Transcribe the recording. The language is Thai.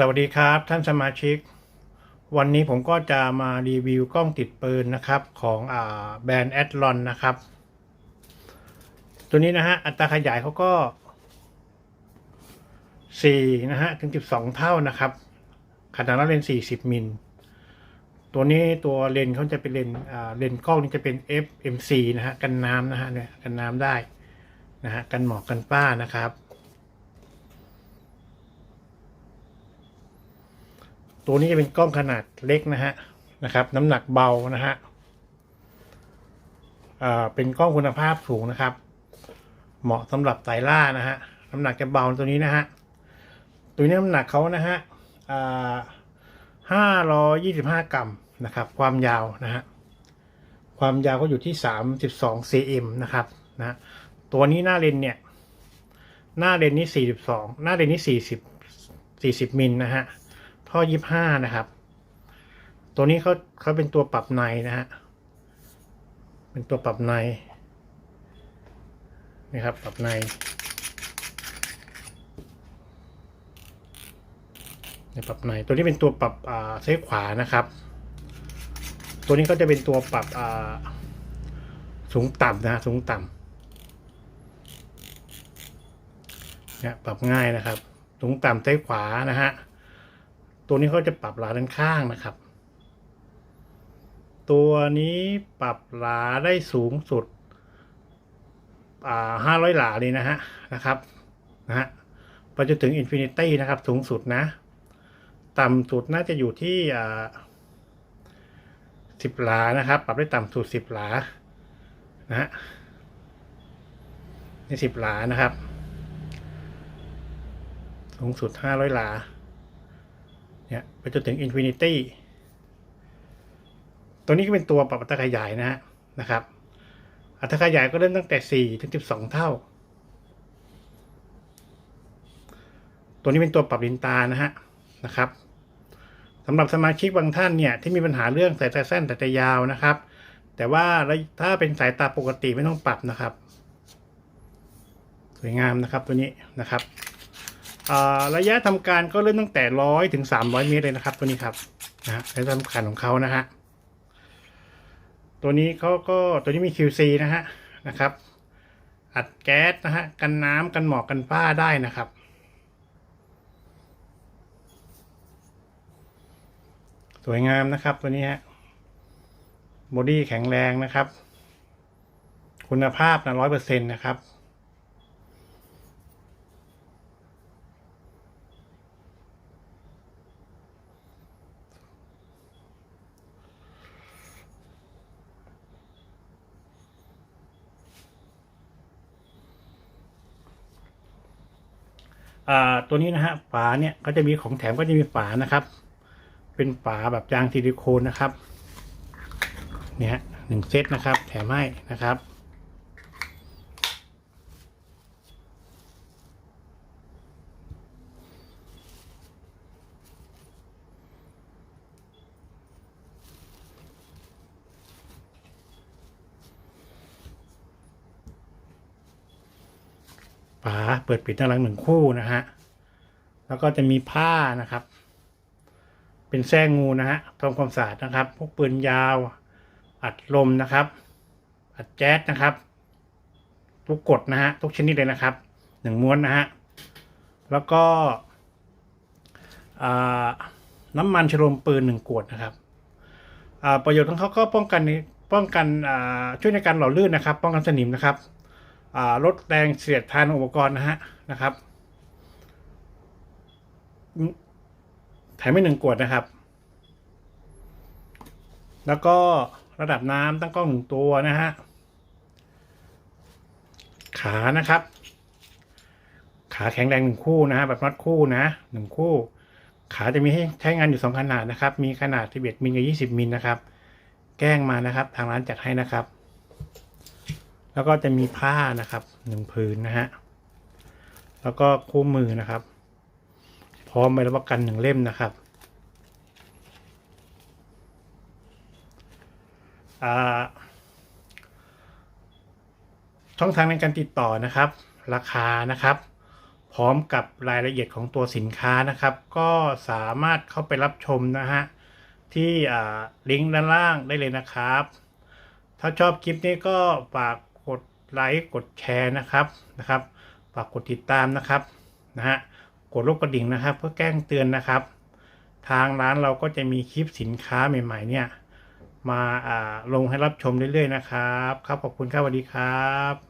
สวัสดีครับท่านสมาชิก วันนี้ผมก็จะมารีวิวกล้องติดปืนนะครับของอแบรนด์แอดลอนนะครับ ตัวนี้นะฮะอัตราขยายเขาก็4นะฮะถึง 12 เท่านะครับ ขนาดเลนส์40 มิล ตัวนี้ตัวเลนส์เขาจะเป็นเลนส์อ่าเลนกล้องนี่จะเป็น FMC นะฮะกันน้ำนะฮะเนี่ยกันน้ำได้นะฮะกันหมอกกันป้านะครับ ตัวนี้จะเป็นกล้องขนาดเล็กนะฮะนะครับ น้ำหนักเบานะฮะอ่าเป็นกล้องคุณภาพสูงนะครับ เหมาะสำหรับไตรล่านะฮะน้ำหนักจะเบาตัวนี้นะฮะตัวนี้น้ำหนักเขานะฮะห้าร้อยยี่สิบห้ากรัมนะครับ ความยาวนะฮะความยาวก็อยู่ที่สามสิบสอง cm นะครับนะตัวนี้หน้าเลนเนี่ย หน้าเลนนี้สี่สิบสองหน้าเลนนี้สี่สิบสี่สิบมิลนะฮะ ท่อยี่ห้านะครับ ตัวนี้เขาเขาเป็นตัวปรับในนะฮะเป็นตัวปรับในนี่ครับ ปรับในปรับในตัวนี้เป็นตัวปรับอ่าซ้ายขวานะครับ ตัวนี้ก็จะเป็นตัวปรับอ่าสูงต่ำนะฮะสูงต่ำเนี่ยปรับง่ายนะครับ สูงต่ำซ้ายขวานะฮะ ตัวนี้เขาจะปรับหลาด้านข้างนะครับ ตัวนี้ปรับหลาได้สูงสุดอ่าห้าร้อยหลาเลยนะฮะนะครับนะฮะไปจนถึงอินฟินิตี้นะครับ สูงสุดนะ ต่ำสุดน่าจะอยู่ที่อ่าสิบหลานะครับ ปรับได้ต่ำสุดสิบหลานะฮะในสิบหลานะครับ สูงสุดห้าร้อยหลา เนี่ยไปจนถึงอินฟินิตี้ตัวนี้ก็เป็นตัวปรับอัตราขยายนะฮะนะครับ อัตราขยายก็เริ่มตั้งแต่ 4 ถึง 12 เท่า ตัวนี้เป็นตัวปรับลินตานะฮะนะครับสำหรับสมาชิกบางท่านเนี่ยที่มีปัญหาเรื่องสายตาสั้นสายตายาวนะครับ แต่ว่าถ้าเป็นสายตาปกติไม่ต้องปรับนะครับ สวยงามนะครับตัวนี้นะครับ ระยะทำการก็เริ่มตั้งแต่ร้อยถึงสามร้อยเมตรเลยนะครับ ตัวนี้ครับนะฮะระยะทำการของเขานะฮะตัวนี้เขาก็ตัวนี้มี QC นะฮะนะครับ อัดแก๊สนะฮะกันน้ำกันหมอกกันป้าได้นะครับสวยงามนะครับตัวนี้ฮะบอดี้แข็งแรงนะครับ คุณภาพนะร้อยเปอร์เซ็นต์นะครับ ตัวนี้นะฮะฝาเนี่ยก็จะมีของแถมก็จะมีฝานะครับ เป็นฝาแบบยางซิลิโคนนะครับ เนี่ยหนึ่งเซตนะครับ แถมให้นะครับ ฝาเปิดปิดด้านหลังหนึ่งคู่นะฮะ แล้วก็จะมีผ้านะครับ เป็นแส้งูนะฮะทำความสะอาดนะครับ พวกปืนยาว อัดลมนะครับ อัดแจ๊สนะครับ ทุกกดนะฮะ ทุกชนิดเลยนะครับ หนึ่งม้วนนะฮะ แล้วก็น้ำมันฉลมปืนหนึ่งขวดนะครับประโยชน์ของเขาก็ป้องกันป้องกันช่วยในการหล่อลื่นนะครับ ป้องกันสนิมนะครับ ลดแรงเสียดทานอุปกรณ์นะฮะนะครับแถมไม่หนึ่งขวดนะครับ แล้วก็ระดับน้ำตั้งกล้องหนึ่งตัวนะฮะ ขานะครับ ขาแข็งแรงหนึ่งคู่นะฮะแบบนัดคู่นะหนึ่งคู่ ขาจะมีให้ใช้งานอยู่สองขนาดนะครับ มีขนาดที่เบ็ดมิลกับยี่สิบมิลนะครับ แกล้งมานะครับ ทางร้านจัดให้นะครับ แล้วก็จะมีผ้านะครับหนึ่งผืนนะฮะแล้วก็คู่มือนะครับ พร้อมใบรับประกันหนึ่งเล่มนะครับช่องทางในการติดต่อนะครับ ราคานะครับ พร้อมกับรายละเอียดของตัวสินค้านะครับ ก็สามารถเข้าไปรับชมนะฮะที่อ่าลิงก์ด้านล่างได้เลยนะครับ ถ้าชอบคลิปนี้ก็ฝาก ไลค์กดแชร์นะครับนะครับฝากกดติดตามนะครับนะฮะกดลูกกระดิ่งนะครับ เพื่อแจ้งเตือนนะครับ ทางร้านเราก็จะมีคลิปสินค้าใหม่ๆ เนี่ย มาอ่าลงให้รับชมเรื่อยๆนะครับ ครับขอบคุณครับสวัสดีครับ